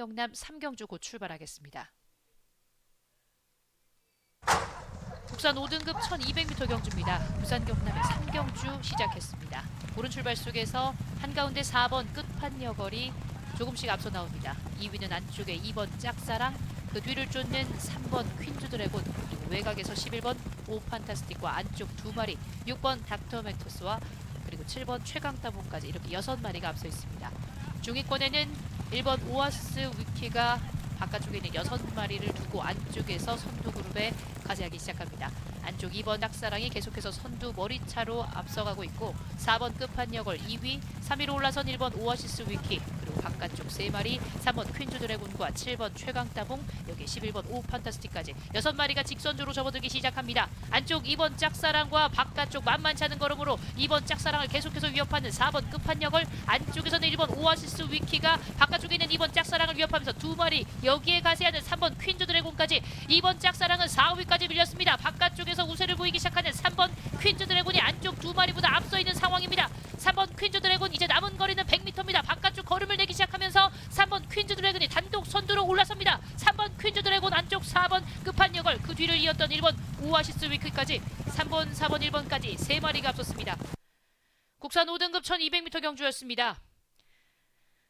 경남 삼경주 곧 출발하겠습니다. 국산 5등급 1200m 경주입니다. 부산 경남의 삼경주 시작했습니다. 오른 출발 속에서 한가운데 4번 끝판여걸이 조금씩 앞서 나옵니다. 2위는 안쪽에 2번 짝사랑, 그 뒤를 쫓는 3번 퀸즈 드래곤, 그리고 외곽에서 11번 오판타스틱과 안쪽 두 마리, 6번 닥터 맥투스와 그리고 7번 최강따봉까지 이렇게 6마리가 앞서 있습니다. 중위권에는 1번 오아시스 위키가 바깥쪽에 있는 6마리를 두고 안쪽에서 선두 그룹에 가세하기 시작합니다. 안쪽 2번 낙사랑이 계속해서 선두 머리차로 앞서가고 있고 4번 끝판여걸 2위, 3위로 올라선 1번 오아시스 위키 그리고 바깥쪽 3마리 3번 퀸즈 드래곤과 7번 최강따봉 여기 11번 오 판타스틱까지 6마리가 직선주로 접어들기 시작합니다. 안쪽 2번 짝사랑과 바깥쪽 만만치 않은 걸음으로 2번 짝사랑을 계속해서 위협하는 4번 끝판여걸 안쪽에서는 1번 오아시스 위키가 바깥쪽에 있는 2번 짝사랑을 위협하면서 두 마리 여기에 가세하는 3번 퀸즈 드래곤까지 2번 짝사랑은 4위까지 밀렸습니다. 바깥쪽에서 우세를 보이기 시작하는 3번 퀸즈 드래곤이 안쪽 두 마리보다 앞서 있는 상황입니다. 3번 퀸즈 드래곤 이제 남은 거리는 100m입니다. 바깥쪽 걸음을 내기 시작하면서 3번 퀸즈 드래곤이 단독 선두로 올라섭니다. 3번 퀸즈 드래곤 안쪽 4번 끝판여걸 그 뒤를 이었던 1번 오아시스 위크까지 3번 4번 1번까지 세 마리가 앞섰습니다. 국산 5등급 1200m 경주였습니다.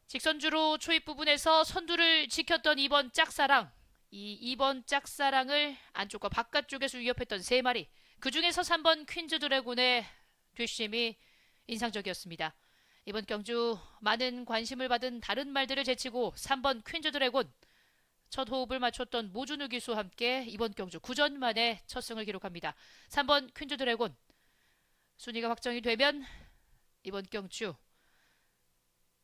직선주로 초입 부분에서 선두를 지켰던 2번 짝사랑 이 2번 짝사랑을 안쪽과 바깥쪽에서 위협했던 세 마리 그 중에서 3번 퀸즈 드래곤의 뒷심이 인상적이었습니다. 이번 경주 많은 관심을 받은 다른 말들을 제치고 3번 퀸즈 드래곤 첫 호흡을 맞췄던 모준우 기수와 함께 이번 경주 9전 만에 첫 승을 기록합니다. 3번 퀸즈 드래곤 순위가 확정이 되면 이번 경주